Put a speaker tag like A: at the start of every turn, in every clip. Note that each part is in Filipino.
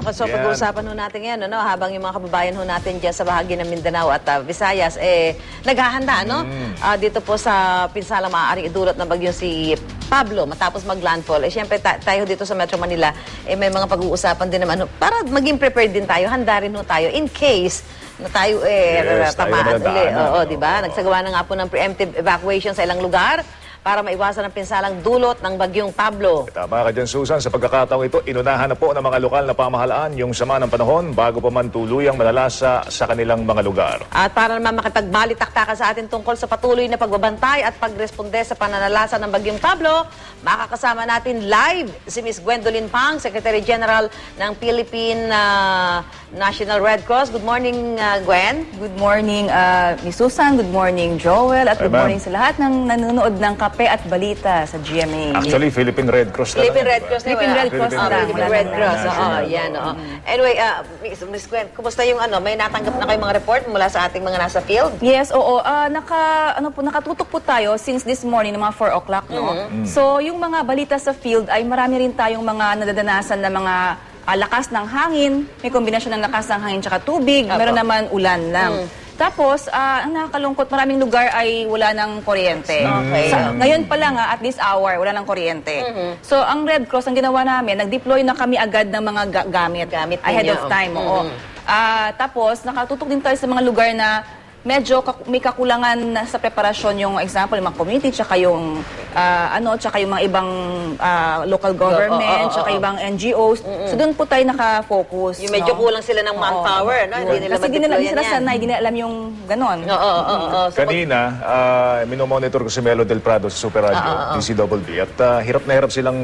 A: Ako, so
B: Yan.
A: pag-uusapan ho natin yan, ano, habang yung mga kababayan ho natin dyan sa bahagi ng Mindanao at ah, Visayas, eh, naghahanda, no?
B: Mm.
A: Ah, dito po sa pinsalang maaaring idulot na bagyo si Pablo matapos mag-landfall. Eh, syempre, ta- tayo dito sa Metro Manila, eh, may mga pag-uusapan din naman. ho. Para maging prepared din tayo, handa rin ho tayo in case na tayo eh,
B: Yes, tayo
A: tamaan uli. Oo, di ba? Nagsagawa na nga po ng preemptive evacuation sa ilang lugar para maiwasan ang pinsalang dulot ng bagyong Pablo.
B: Tama ka dyan, Susan. Sa pagkakataong ito, inunahan na po ng mga lokal na pamahalaan yung sama ng panahon bago pa man tuluyang malalasa sa kanilang mga lugar.
A: At para naman makipagbalitaktakan sa atin tungkol sa patuloy na pagbabantay at pagresponde sa pananalasa ng Bagyong Pablo, makakasama natin live si Miss Gwendolyn Pang, Secretary General ng Philippine ah, National Red Cross. Good morning, ah, Gwen.
C: Good morning, uh, Miss Susan. Good morning, Joel. At
B: Hi,
C: good morning sa lahat ng nanonood ng Kape at Balita sa GMA.
B: Actually, Philippine Red Cross na
A: Philippine
B: lang,
A: Red? Cross. na
C: Philippine. Red Cross.
A: Philippine
C: Wala
A: Red Cross. Oo,
B: national.
A: yan. Anyway, ah, Miss, Miss Gwen, kumusta yung ano? May natanggap na kayong mga report mula sa ating mga nasa field?
C: Yes, oo. Ah, naka, ano po, nakatutok po tayo since this morning, ng mga 4 o'clock, no?
A: Mm-hmm.
C: So, yung mga balita sa field ay marami rin tayong mga nadadanasan na mga ah, lakas ng hangin, may kombinasyon ng lakas ng hangin tsaka tubig,
A: Apo.
C: meron naman ulan lang.
A: Mm.
C: Tapos, ah, ang nakakalungkot, maraming lugar ay wala ng kuryente.
A: Okay.
C: Sa- ngayon pa lang, ah, at this hour, wala ng kuryente.
A: Mm-hmm.
C: So, ang Red Cross, ang ginawa namin, nag-deploy na kami agad ng mga ga- gamit.
A: Gamit
C: ahead
A: ninyo.
C: of time. Oo.
A: Mhm.
C: Ah, tapos, nakatutok din tayo sa mga lugar na medyo may kakulangan sa preparasyon yung example, yung mga community, tsaka yung ah, ano, tsaka yung mga ibang ah, local government,
A: oo, oo,
C: tsaka
A: oo.
C: ibang NGOs. So doon po tayo nakafocus.
A: Yung medyo
C: no?
A: kulang sila ng manpower, no? Hindi nila
C: Kasi di nila, sila
A: yan.
C: sanay, di nila alam yung ganon.
A: Oo, oo, oo, oo. So,
B: Kanina, uh, minomonitor ko si Melo Del Prado sa Super Radio, DCWB, at ah, hirap na hirap silang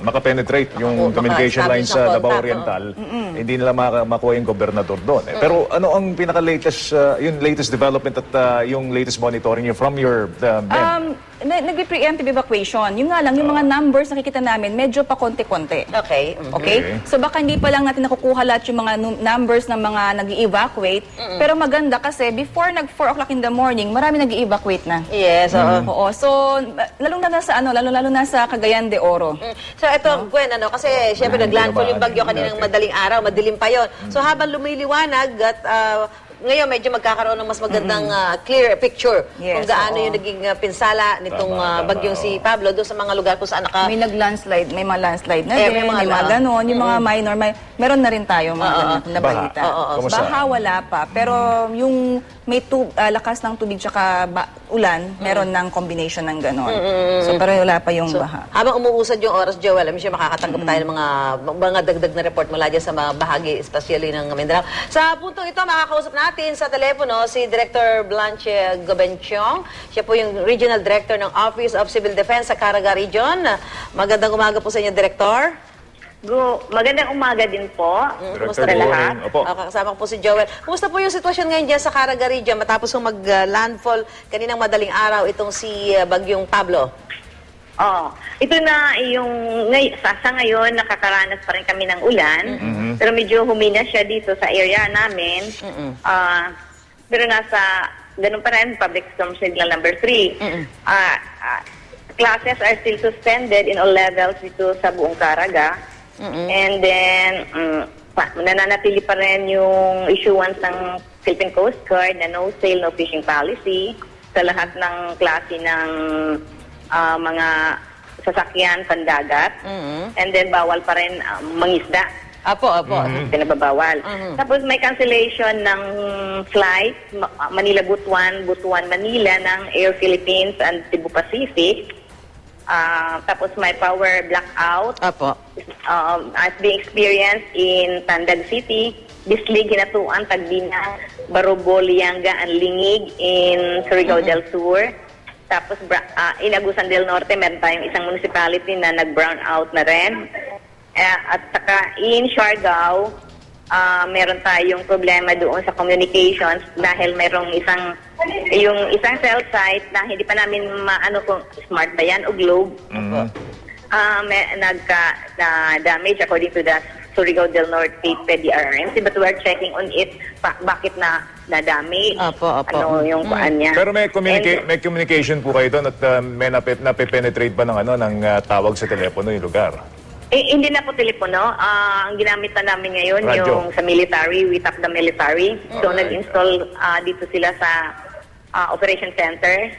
B: makapenetrate yung
A: Maka-
B: communication lines sa Davao Oriental. Hindi nila maka- makuha yung gobernador doon. Eh, Pero ano ang pinaka-latest, ah, yung latest development at ah, yung latest monitoring nyo from your uh, men?
C: Um, na- nag-preemptive evacuation. Yung nga lang, yung mga numbers nakikita namin, medyo pa konti-konti.
A: okay. mhm.
C: Okay?
B: Okay.
C: So baka hindi pa lang natin nakukuha lahat yung mga num- numbers ng mga nag evacuate Pero maganda kasi before nag 4 o'clock in the morning, marami nag evacuate na.
A: Yes, oo.
C: Oo. So, lalong na sa ano, lalo lalo na sa Cagayan de Oro.
A: Mm. So ito, Gwen, ano, kasi syempre naglandfall yung bagyo kaninang madaling araw, madilim pa yon. So habang lumiliwanag at ah, ngayon medyo magkakaroon ng mas magandang ah, clear picture
C: Yes,
A: kung gaano
C: oo.
A: yung naging ah, pinsala nitong
B: Tama,
A: ah,
B: tama,
A: bagyong si. Pablo doon sa mga lugar kung saan naka...
C: May nag-landslide, may mga landslide na
A: Eh,
C: din,
A: may
C: may
A: mga
C: mga,
A: la-
C: ganon, yung mga minor, may, meron na rin tayo mga
A: Oo,
C: ganon na
B: Baha.
C: balita.
A: Oo, oo.
B: Kumusta?
C: Baha wala pa, pero yung may tub, ah, lakas ng tubig tsaka ba- ulan, meron ng combination ng ganon. So, pero wala pa yung
A: So,
C: baha.
A: habang umuusad yung oras, Joel, I'm sure makakatanggap tayo ng mga, mga dagdag na report mula dyan sa mga bahagi, especially ng Mindanao. Sa puntong ito, makakausap natin sa telepono si Director Blanche Gobenchong. Siya po yung Regional Director ng Office of Civil Defense sa Caraga Region. Magandang umaga po sa inyo, Director.
D: Go, magandang umaga din po.
A: Kumusta
B: Director,
A: na
B: good
A: lahat?
B: Opo.
A: Ah, kasama ko po si Joel. Kumusta po yung sitwasyon ngayon dyan sa Caraga Region matapos yung mag-landfall kaninang madaling araw itong si ah, Bagyong Pablo?
D: Oh, ito na yung ngay, sa, sa ngayon nakakaranas pa rin kami ng ulan. Pero medyo humina siya dito sa area namin. Ah, pero nasa ganun pa rin public storm signal number 3. Ah, ah, classes are still suspended in all levels dito sa buong Caraga. And then mm, pa, nananatili pa rin yung issuance ng Philippine Coast Guard na no sale, no fishing policy sa lahat ng klase ng ah, mga sasakyan pandagat. And then bawal pa rin ah, mangisda.
A: Apo, apo.
D: Pinababawal.
A: Mhm.
D: Tapos may cancellation ng flight Ma- Manila Butuan, Butuan Manila ng Air Philippines and Cebu Pacific. Ah, tapos may power blackout
A: Apo.
D: um, as being experienced in Tandag City, Bislig, Hinatuan, Tagbina, Barugol, Lianga, and Lingig in Surigao del Sur. Tapos ah, in Agusan del Norte, meron tayong isang municipality na nag-brown out na rin. Eh, at saka in Siargao, ah, meron tayong problema doon sa communications dahil merong isang yung isang cell site na hindi pa namin maano kung smart ba yan o globe
B: Mhm.
D: uh, may, nagka na damage according to the Surigao del Norte PDRMC but we are checking on it pa, bakit na na damage
A: Apo, apo.
D: ano yung kuan niya
B: Pero may, communica-
D: And-
B: may communication po kayo doon at uh, may nape- nape-penetrate ba ng, ano, ng uh, tawag sa telepono yung lugar?
D: Eh, hindi na po telepono. Ah, ang ginamit na namin ngayon
B: Radyo.
D: yung sa military, we tap the military. So
B: Alright.
D: nag-install ah, dito sila sa ah, operation center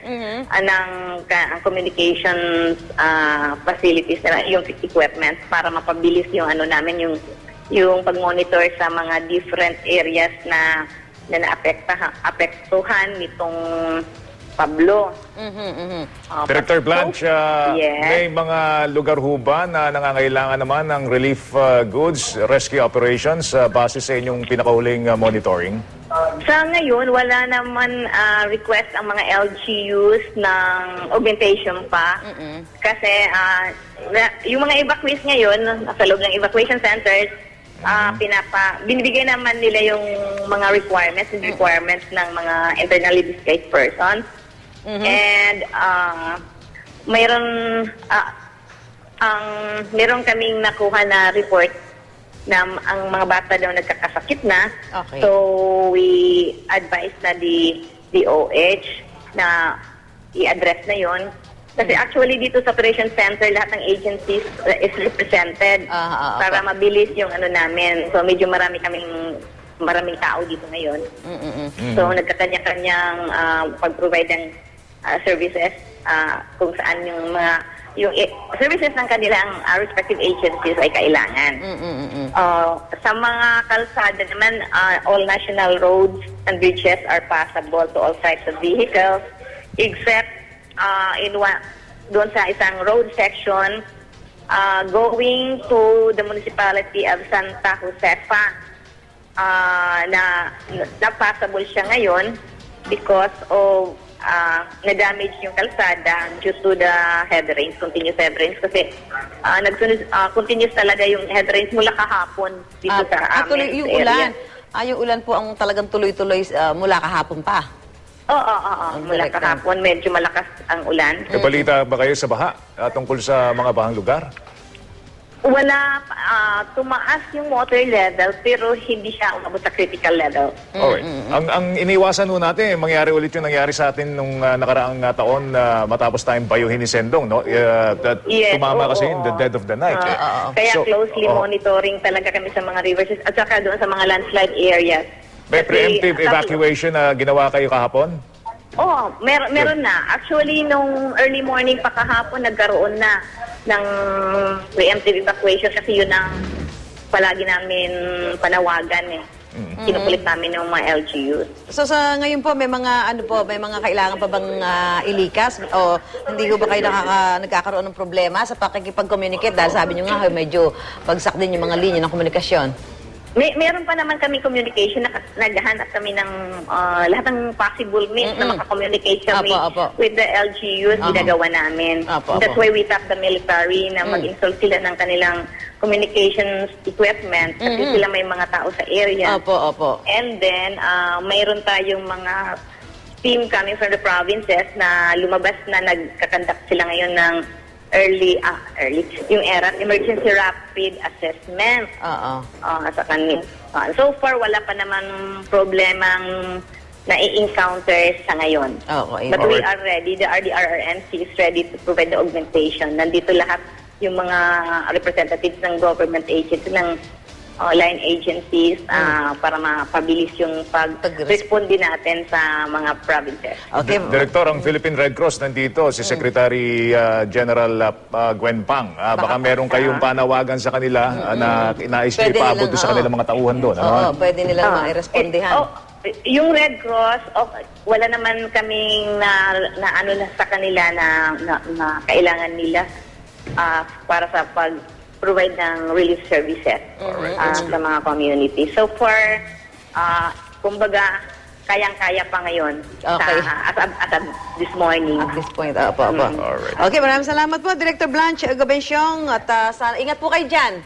D: ah, ng ka- ang communications ah, facilities nila, yung equipment para mapabilis yung ano namin yung yung pag-monitor sa mga different areas na na naapektahan apektuhan nitong Pablo. Ah,
B: Director Blanche, ah,
D: Yes.
B: may mga lugar ho ba na nangangailangan naman ng relief ah, goods, rescue operations ah, base sa inyong pinakahuling ah, monitoring?
D: Sa ngayon, wala naman ah, request ang mga LGUs ng augmentation pa. Kasi ah, na- yung mga evacuees ngayon, sa loob ng evacuation centers, ah, pinapa, binibigay naman nila yung mga requirements and requirements ng mga internally displaced persons. And ah, mayroon ah, ang meron kaming nakuha na report na ang mga bata daw nagkakasakit na.
A: Okay.
D: So we advise na the DOH na i-address na yon. Kasi
A: Mm.
D: actually dito sa operation center lahat ng agencies uh, is represented
A: Ah, ah, ah,
D: para mabilis yung ano namin. So medyo marami kaming maraming tao dito ngayon.
A: Mm-mm.
D: So nagkakanya-kanyang ah, pag-provide ng ah, services ah, kung saan yung mga yung eh, services ng kanilang ah, respective agencies ay kailangan. Uh, sa mga kalsada naman, uh, all national roads and bridges are passable to all types of vehicles except uh, in one, doon sa isang road section uh, going to the municipality of Santa Josefa uh, na, na passable siya ngayon because of uh, na-damage yung kalsada due to the head rains, continuous head rains kasi uh, nagsunod, uh, continuous talaga yung head rains mula kahapon dito
A: Ah,
D: sa
A: ah,
D: amin
A: tuloy, yung
D: area.
A: ulan. Ah, yung ulan po ang talagang tuloy-tuloy ah, mula kahapon pa.
D: Oo, oo, oo.
A: Ang
D: Mula
A: direkta.
D: kahapon, medyo malakas ang ulan.
B: May balita ba kayo sa baha ah, tungkol sa mga bahang lugar?
D: Wala, ah, tumaas yung water level pero hindi siya umabot sa critical level.
B: Alright. Ang, ang iniwasan ho natin, mangyari ulit yung nangyari sa atin nung ah, nakaraang ah, taon na matapos tayong bayuhin ni Sendong, no? Uh, that
D: Yes,
B: tumama
D: oo,
B: kasi in the
D: oo.
B: dead of the night. eh.
D: Kaya
B: So,
D: closely
B: oh,
D: monitoring talaga kami sa mga rivers at saka doon sa mga landslide areas.
B: May
D: Kasi,
B: preemptive
D: tatlo-
B: evacuation na ginawa kayo kahapon?
D: Oo, mer meron na. Actually, nung early morning pa kahapon, nagkaroon na ng preemptive evacuation kasi yun ang palagi namin panawagan eh. Kinukulit namin yung mga LGUs.
A: So sa ngayon po may mga ano po, may mga kailangan pa bang ah, ilikas o hindi ko ba kayo nakaka, nagkakaroon ng problema sa pakikipag-communicate dahil sabi niyo nga medyo bagsak din yung mga linya ng komunikasyon.
D: May, meron pa naman kami communication, na, naghahanap kami ng ah, lahat ng possible means na makakommunicate kami
A: Apo, apo.
D: with the LGUs,
A: Aha.
D: ginagawa namin.
A: Apo,
D: That's
A: apo.
D: why we tap the military na mag-install sila ng kanilang communications equipment kasi sila may mga tao sa area.
A: Opo, opo.
D: And then, ah, mayroon tayong mga team coming from the provinces na lumabas na nagkakandak sila ngayon ng early, ah, early, yung era, emergency rapid assessment
A: Oo.
D: ah, sa kanil. Ah, so far, wala pa naman problemang na-encounter sa ngayon.
A: Okay.
D: But we are ready. The RDRRMC is ready to provide the augmentation. Nandito lahat yung mga representatives ng government agencies, ng uh, line agencies ah, para mapabilis yung pag-respond din natin sa mga provinces.
A: Okay.
B: Director, ang Philippine Red Cross nandito, si Secretary ah, General ah, Gwen Pang. Ah, baka
A: Baka-
B: meron kayong panawagan sa kanila ah, na inais nyo
A: Pwede
B: ipaabot
A: nilang,
B: doon sa
A: oo.
B: kanilang mga tauhan doon. ano?
A: Oo, pwede nilang
D: Ah,
A: mairespondihan.
D: eh, oh, yung Red Cross, okay, wala naman kaming na, na ano na sa kanila na, na, na kailangan nila ah, para sa pag-provide ng relief services
B: Alright,
D: ah,
B: that's
D: sa mga community. So far, ah, kumbaga, kayang-kaya pa ngayon
A: Okay.
D: sa, as, of- as of this morning.
A: At this point, opo, opo.
B: Alright.
A: Okay, maraming salamat po, Director Blanche Gabensyong. At ah, sana, ingat po kayo dyan.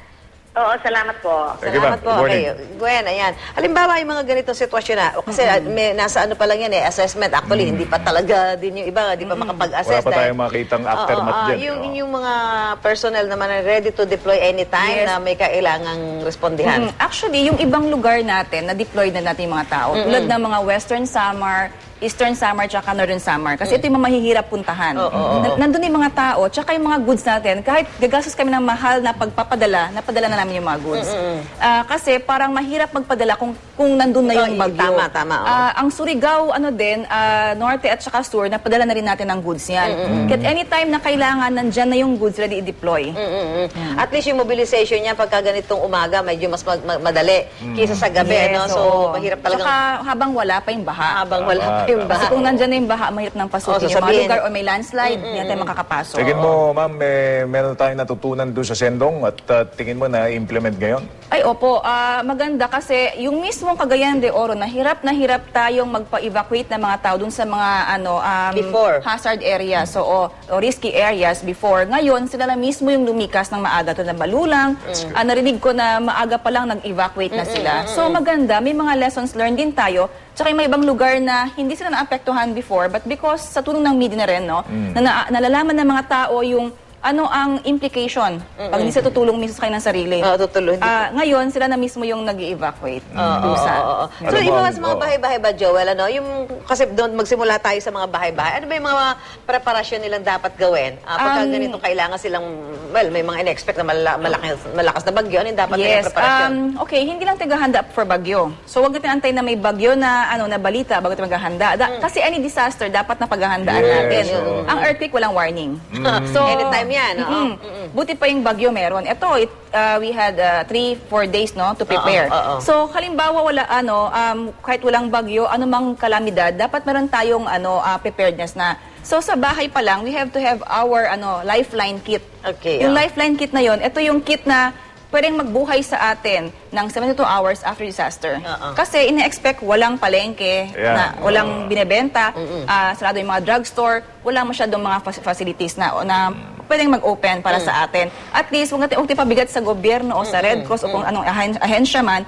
D: Oo, salamat po.
B: Thank you,
A: Salamat
B: ma'am.
A: po.
B: Good morning.
A: Okay, Gwen, ayan. Halimbawa, yung mga ganitong sitwasyon na, o kasi ah, may, nasa ano pa lang yan eh, assessment. Actually, hindi pa talaga din yung iba, hindi pa makapag-assess.
B: Wala pa
A: dahil-
B: tayong makitang aftermath
A: Oo, oo,
B: dyan,
A: Yung,
B: oo.
A: yung mga personnel naman na ready to deploy anytime
C: Yes.
A: na may kailangang respondihan.
C: Mm, Actually, yung ibang lugar natin, na-deploy na natin yung mga tao. Tulad ng mga Western Samar, Eastern Samar tsaka Northern Samar. Kasi ito yung mga mahihirap puntahan. Na- nandun yung mga tao, tsaka yung mga goods natin, kahit gagastos kami ng mahal na pagpapadala, napadala na namin yung mga goods. Ah, kasi parang mahirap magpadala kung kung nandun na yung
A: Oh,
C: bagyo.
A: tama, tama, oo.
C: Ah, ang Surigao, ano din, ah, Norte at saka Sur, napadala na rin natin ang goods yan. Kaya anytime na kailangan, nandyan na yung goods ready i-deploy.
A: Mm-mm. At least yung mobilization niya pagka ganitong umaga, medyo mas mag- ma- madali kaysa sa gabi,
C: Yes,
A: no? So,
C: oo.
A: mahirap talagang
C: Tsaka habang wala pa yung baha.
A: habang wala pa yung
C: Kasi
A: baha.
C: kung nandyan na yung baha, mahirap nang pasukin
A: Oh,
C: yung mga lugar o may landslide, hindi tayo makakapasok.
B: Tingin mo, ma'am, eh, meron tayong natutunan doon sa Sendong at uh, tingin mo na implement ngayon?
C: Ay, opo. ah, maganda kasi yung mismong Cagayan de Oro, nahirap na hirap tayong magpa-evacuate ng mga tao dun sa mga ano, um,
A: Before.
C: hazard areas so, o, o risky areas before. Ngayon, sila na mismo yung lumikas ng maaga. Ito na malulang. Ah, narinig ko na maaga pa lang nag-evacuate na sila. So maganda, may mga lessons learned din tayo. Tsaka may ibang lugar na hindi sila naapektuhan before but because sa tulong ng media na rin, no, na, na nalalaman ng mga tao yung ano ang implication pag hindi sila tutulong mismo sa kanilang sarili.
A: Oo, tutulong.
C: Ah, ngayon, sila na mismo yung nag evacuate Dusa.
A: Oo, oo. So,
B: Alam
A: yung
B: mo,
A: mga sa mga
B: oo.
A: bahay-bahay ba, Joel, ano? Yung, kasi doon magsimula tayo sa mga bahay-bahay. Ano ba yung mga preparasyon nilang dapat gawin? Ah, pagka
C: Um,
A: ganito kailangan silang, well, may mga in-expect na malala, malakas, malakas na bagyo. Ano yung dapat nilang
C: Yes.
A: preparasyon?
C: Um, okay, hindi lang tagahanda for bagyo. So, wag natin antayin na may bagyo na ano na balita bago tayo maghahanda. Da- Kasi any disaster dapat na paghahandaan
B: Yes,
C: natin.
B: oo.
C: Ang earthquake walang warning. So,
A: Anytime yan, oo.
C: mm-mm. Buti pa yung bagyo meron. Ito, it, uh, we had uh, three, four days no to prepare.
A: Oo, oo.
C: So, halimbawa wala ano, um, kahit walang bagyo, anumang kalamidad, dapat meron tayong ano uh, preparedness na. So, sa bahay pa lang, we have to have our ano lifeline kit.
A: Okay,
C: Yung
A: ah.
C: lifeline kit na yon, ito yung kit na pwedeng magbuhay sa atin ng 72 hours after disaster.
A: Oo.
C: Kasi ine-expect walang palengke,
B: Yeah.
C: na walang binebenta, ah, sarado yung mga drugstore, wala masyadong mga fac- facilities na, na pwedeng mag-open para sa atin. At least, huwag natin pabigat sa gobyerno o sa Red Cross o kung anong ahen- ahensya man.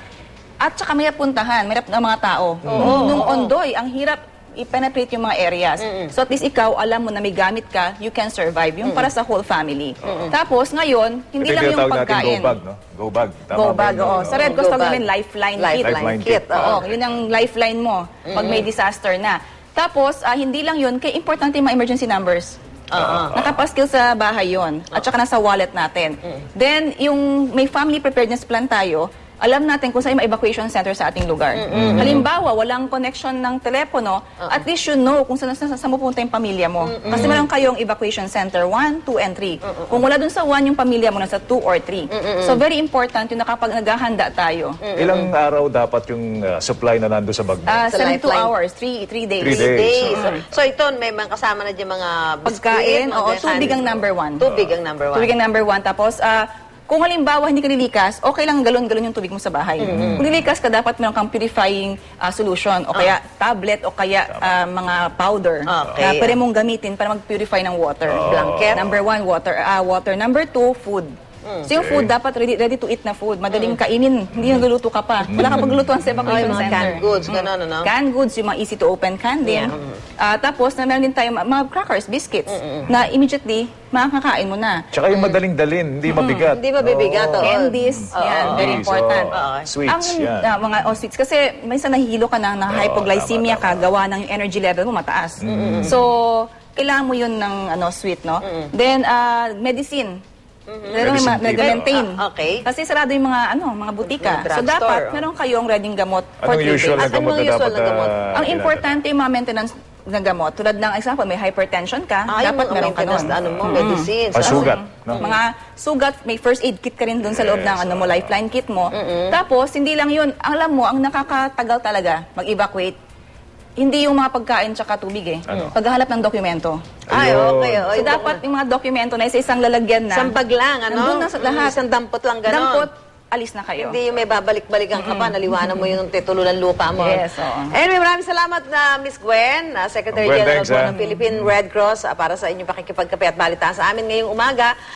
C: At saka may puntahan, may ng mga tao. Nung, nung ondoy, ang hirap i-penetrate yung mga areas. So at least ikaw, alam mo na may gamit ka, you can survive. Yung para sa whole family. Tapos ngayon, hindi
B: Ito
C: lang yung pagkain.
B: Go bag, no? Go bag. Tama
C: Go
B: ba
C: bag, oo. Sa Red Cross, tawag namin lifeline, kit.
A: Lifeline kit.
B: kit.
A: oo.
C: Yun ang lifeline mo pag may disaster na. Tapos, ah, hindi lang yun, kaya importante yung mga emergency numbers. Nakapaskil sa bahay yon at saka nasa wallet natin. Then, yung may family preparedness plan tayo, alam natin kung saan yung mga evacuation center sa ating lugar. Halimbawa, walang connection ng telepono, at least you know kung saan, saan, saan mo punta yung pamilya mo. Kasi meron kayong evacuation center 1, 2, and 3. Kung wala dun sa 1 yung pamilya mo, nasa 2 or 3. So, very important yung nakapag naghahanda tayo.
B: Ilang araw dapat yung uh, supply na nando sa bag mo?
C: Ah,
A: Sa
C: 72
A: lifeline.
C: hours, 3 3 days.
B: Three days.
A: days. So, ito, may mga kasama na dyan mga
C: Pagkain,
A: biskuit, mga
C: oo, tubig ang number one.
A: Tubig ang number one.
C: Tubig ang number one. Tapos, ah, kung halimbawa hindi ka nilikas, okay lang galon-galon yung tubig mo sa bahay. Kung nilikas ka, dapat meron kang purifying ah, solution o kaya tablet o kaya ah, mga powder
A: Okay.
C: na pwede mong gamitin para mag-purify ng water.
A: Blanket.
C: Number one, water. ah, water. Number two, food. So yung food, dapat ready, ready to eat na food. Madaling kainin. Hindi nagluluto ka pa. Wala ka paglulutuan sa
A: Ay,
C: evacuation
A: mga
C: center.
A: canned goods, gano'n, ano?
C: Canned goods, yung mga easy to open can din. Ah, tapos, na meron din tayo mga mga crackers, biscuits, na immediately, makakakain mo na.
B: Tsaka yung madaling dalin, hindi mabigat.
A: Hindi mabibigat,
B: Oo.
A: oo.
C: Candies, yan, very
B: Candies,
C: important.
B: oo. Sweets,
C: Ang,
B: yan.
C: ah, mga oh, sweets, kasi minsan nahihilo ka na, na hypoglycemia ka, gawa ng yung energy level mo mataas. So, kailangan mo yun ng ano, sweet, no? Then, ah, medicine. Meron
B: Medicine
C: may
B: kit.
C: nag-maintain.
A: Ah, okay.
C: Kasi sarado yung mga ano, mga butika.
A: Mga
C: so
A: drugstore,
C: dapat
A: oh.
C: meron kayong ready gamot for
B: Anong usual na gamot
A: anong
B: na
A: usual
B: dapat
A: na gamot?
B: ah,
C: Ang
B: ginagawa?
C: importante yung mga maintenance na gamot. Tulad ng example, may hypertension ka,
A: Ah, yung
C: dapat
A: mga
C: meron ka
A: maintenance
C: nun.
A: na ano mo, medicines.
B: Pasugat. No?
C: Mga sugat, may first aid kit ka rin doon sa loob ng ano mo, lifeline kit mo. Tapos, hindi lang yun. Alam mo, ang nakakatagal talaga mag-evacuate, hindi yung mga pagkain tsaka tubig eh.
B: Ano?
C: Paghahalap ng dokumento.
A: Ay,
B: Ayun.
A: okay. Oh,
C: So, dapat yung mga dokumento na isa isang lalagyan na.
A: Isang bag lang, ano?
C: Nandun na sa lahat.
A: Isang dampot lang, gano'n.
C: Dampot, alis na kayo.
A: Hindi yung may babalik-balikan ka pa, naliwanan mo yung titulo ng lupa mo.
C: Yes, oo.
A: Anyway, maraming salamat na Miss Gwen, na Secretary
B: Gwen,
A: General
B: thanks,
A: po
B: ah.
A: ng Philippine Red Cross, ah, para sa inyong pakikipagkape at balita sa amin ngayong umaga.